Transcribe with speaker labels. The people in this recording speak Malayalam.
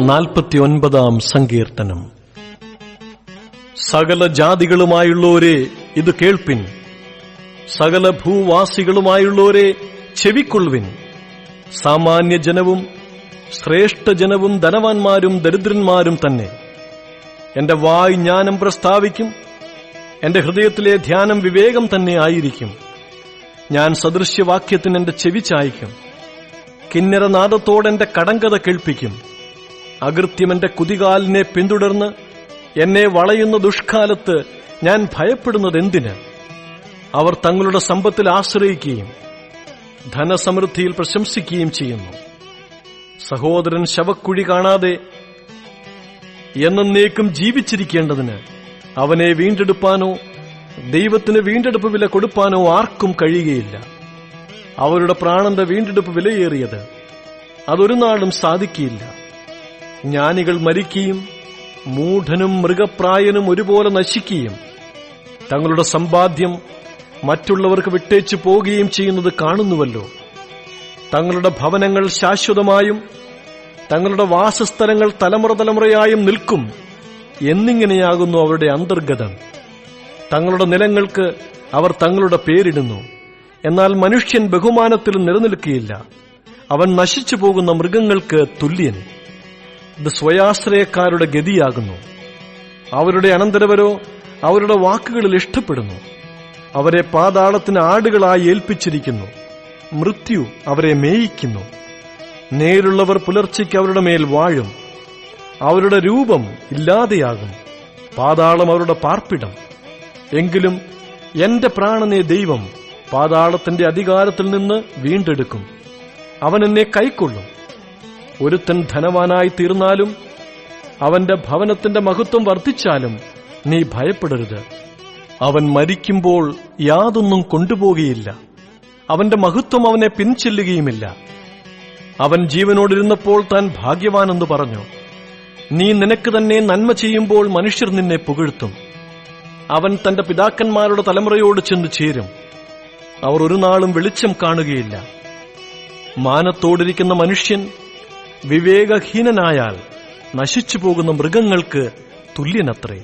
Speaker 1: നാൽപ്പത്തിയൊൻപതാം സങ്കീർത്തനം. സകല ജാതികളുമായുള്ളോരെ ഇത് കേൾപ്പിൻ. സകല ഭൂവാസികളുമായുള്ളോരെ ചെവിക്കൊള്ളുവിൻ. സാമാന്യ ജനവും ശ്രേഷ്ഠ ജനവും ധനവാന്മാരും ദരിദ്രന്മാരും തന്നെ. എന്റെ വായ് ജ്ഞാനം പ്രസ്താവിക്കും. എന്റെ ഹൃദയത്തിലെ ധ്യാനം വിവേകം തന്നെ ആയിരിക്കും. ഞാൻ സദൃശ്യവാക്യത്തിന് എന്റെ ചെവി ചായ്ക്കും. കിന്നരനാദത്തോടെ എന്റെ കടങ്കഥ കേൾപ്പിക്കും. അകൃത്യം എന്റെ കുതികാലിനെ പിന്തുടർന്ന് എന്നെ വളയുന്ന ദുഷ്കാലത്ത് ഞാൻ ഭയപ്പെടുന്നത് എന്തിന് അവർ തങ്ങളുടെ സമ്പത്തിൽ ആശ്രയിക്കുകയും ധനസമൃദ്ധിയിൽ പ്രശംസിക്കുകയും ചെയ്യുന്നു. സഹോദരൻ ശവക്കുഴി കാണാതെ എന്നേക്കും ജീവിച്ചിരിക്കേണ്ടതിന് അവനെ വീണ്ടെടുപ്പാനോ ദൈവത്തിന് വീണ്ടെടുപ്പ് വില കൊടുപ്പാനോ ആർക്കും കഴിയുകയില്ല. അവരുടെ പ്രാണന്റെ വീണ്ടെടുപ്പ് വിലയേറിയത് അതൊരു നാളും സാധിക്കില്ല ജ്ഞാനികൾ മരിക്കുകയും മൂഢനും മൃഗപ്രായനും ഒരുപോലെ നശിക്കുകയും തങ്ങളുടെ സമ്പാദ്യം മറ്റുള്ളവർക്ക് വിട്ടേച്ചു പോകുകയും ചെയ്യുന്നത് കാണുന്നുവല്ലോ. തങ്ങളുടെ ഭവനങ്ങൾ ശാശ്വതമായും തങ്ങളുടെ വാസസ്ഥലങ്ങൾ തലമുറ തലമുറയായും നിൽക്കും എന്നിങ്ങനെയാകുന്നു അവരുടെ അന്തർഗതം. തങ്ങളുടെ നിലങ്ങൾക്ക് അവർ തങ്ങളുടെ പേരിടുന്നു. എന്നാൽ മനുഷ്യൻ ബഹുമാനത്തിൽ നിലനിൽക്കുകയില്ല. അവൻ നശിച്ചു പോകുന്ന മൃഗങ്ങൾക്ക് തുല്യൻ. ഇത് സ്വയാശ്രയക്കാരുടെ ഗതിയാകുന്നു. അവരുടെ അനന്തരവരോ അവരുടെ വാക്കുകളിൽ ഇഷ്ടപ്പെടുന്നു. അവരെ പാതാളത്തിന് ആടുകളായി ഏൽപ്പിച്ചിരിക്കുന്നു. മൃത്യു അവരെ മേയിക്കുന്നു. നേരുള്ളവർ പുലർച്ചയ്ക്ക് അവരുടെ മേൽ വാഴും. അവരുടെ രൂപം ഇല്ലാതെയാകും. പാതാളം അവരുടെ പാർപ്പിടം. എങ്കിലും എന്റെ പ്രാണനെ ദൈവം പാതാളത്തിന്റെ അധികാരത്തിൽ നിന്ന് വീണ്ടെടുക്കും. അവൻ എന്നെ കൈക്കൊള്ളും. ഒരുത്തൻ ധനവാനായി തീർന്നാലും അവന്റെ ഭവനത്തിന്റെ മഹത്വം വർദ്ധിച്ചാലും നീ ഭയപ്പെടരുത്. അവൻ മരിക്കുമ്പോൾ യാതൊന്നും കൊണ്ടുപോകുകയില്ല അവന്റെ മഹത്വം അവനെ പിൻചെല്ലുകയുമില്ല. അവൻ ജീവനോടിരുന്നപ്പോൾ താൻ ഭാഗ്യവാനെന്ന് പറഞ്ഞു. നീ നിനക്ക് തന്നെ നന്മ ചെയ്യുമ്പോൾ മനുഷ്യർ നിന്നെ പുകഴ്ത്തും. അവൻ തന്റെ പിതാക്കന്മാരുടെ തലമുറയോട് ചെന്ന് ചേരും. അവർ ഒരു നാളും വെളിച്ചം കാണുകയില്ല. മാനത്തോടിരിക്കുന്ന മനുഷ്യൻ വിവേകഹീനനായാൽ നശിച്ചു പോകുന്ന മൃഗങ്ങൾക്ക് തുല്യനത്രേ.